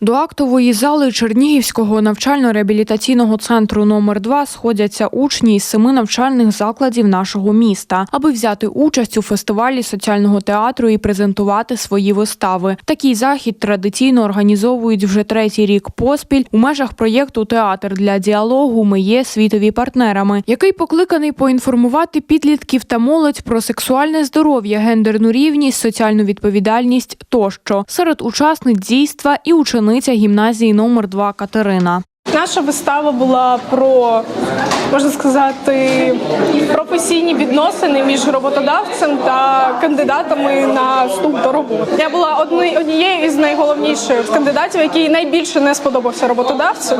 До актової зали Чернігівського навчально-реабілітаційного центру номер 2 сходяться учні із семи навчальних закладів нашого міста, аби взяти участь у фестивалі соціального театру і презентувати свої вистави. Такий захід традиційно організовують вже третій рік поспіль у межах проєкту Театр для діалогу. Ми є світові партнерами, який покликаний поінформувати підлітків та молодь про сексуальне здоров'я, гендерну рівність, соціальну відповідальність тощо серед учасниць дійства і учениця гімназії номер 2 Катерина. Наша вистава була про можна сказати професійні відносини між роботодавцем та кандидатами на вступ до роботи. Я була однією із найголовніших кандидатів, який найбільше не сподобався роботодавцю,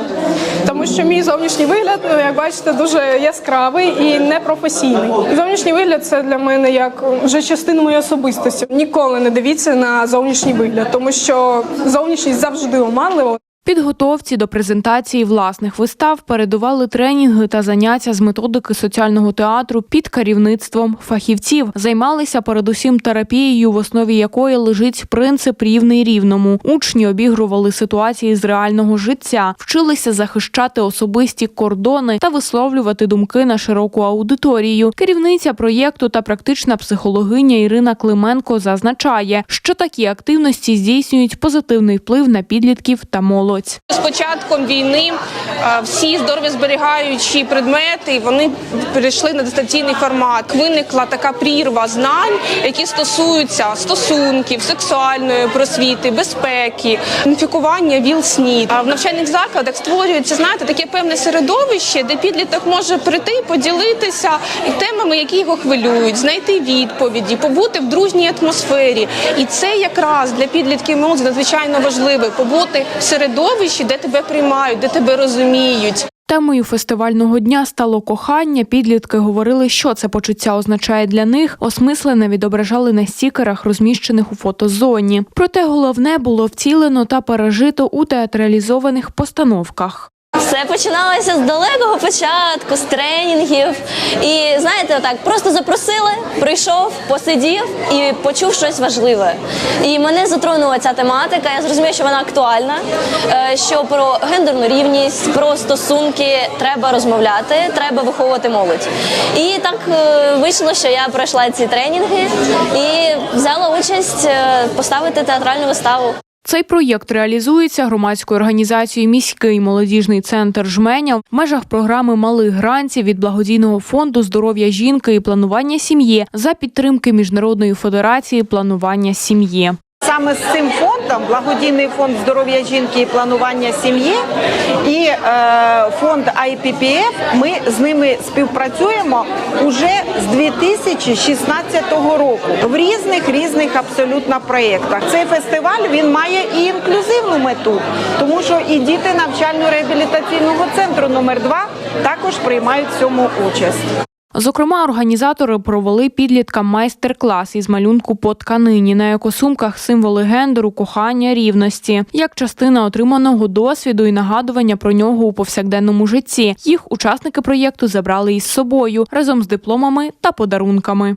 що мій зовнішній вигляд, ну як бачите, дуже яскравий і непрофесійний. Зовнішній вигляд це для мене як вже частина моєї особистості. Ніколи не дивіться на зовнішній вигляд, тому що зовнішність завжди оманлива. Підготовці до презентації власних вистав передували тренінги та заняття з методики соціального театру під керівництвом фахівців. Займалися передусім терапією, в основі якої лежить принцип рівний рівному. Учні обігрували ситуації з реального життя, вчилися захищати особисті кордони та висловлювати думки на широку аудиторію. Керівниця проєкту та практична психологиня Ірина Клименко зазначає, що такі активності здійснюють позитивний вплив на підлітків та молодь. З початком війни е, всі здоров'язберігаючі предмети вони перейшли на дистанційний формат. Виникла така прірва знань, які стосуються стосунків, сексуальної просвіти, безпеки, інфікування ВІЛ-СНІД. А в навчальних закладах створюється знаєте таке певне середовище, де підліток може прийти, поділитися і темами, які його хвилюють, знайти відповіді, побути в дружній атмосфері. І це якраз для підлітків молоді надзвичайно важливо побути в середовищі, де тебе приймають, де тебе розуміють. Темою фестивального дня стало кохання. Підлітки говорили, що це почуття означає для них. Осмислене відображали на стікерах, розміщених у фотозоні. Проте головне було втілено та пережито у театралізованих постановках. Все починалося з далекого початку, з тренінгів. І знаєте, отак просто запросили, прийшов, посидів і почув щось важливе. І мене затронула ця тематика. Я зрозуміла, що вона актуальна. е, Що про гендерну рівність, про стосунки треба розмовляти, треба виховувати молодь. І так е, вийшло, що я пройшла ці тренінги і взяла участь е, поставити театральну виставу. Цей проєкт реалізується громадською організацією Міський молодіжний центр жменя в межах програми малих грантів від благодійного фонду здоров'я жінки і планування сім'ї за підтримки Міжнародної федерації планування сім'ї. Саме з цим фондом, благодійний фонд здоров'я жінки і планування сім'ї і е, фонд IPPF, ми з ними співпрацюємо уже з 2016 року в різних різних абсолютно проєктах. Цей фестиваль він має і інклюзивну мету, тому що і діти навчально-реабілітаційного центру номер 2 також приймають в цьому участь. Зокрема, організатори провели підліткам майстер-клас із малюнку по тканині на екосумках символи гендеру, кохання, рівності, як частина отриманого досвіду і нагадування про нього у повсякденному житті. Їх учасники проєкту забрали із собою разом з дипломами та подарунками.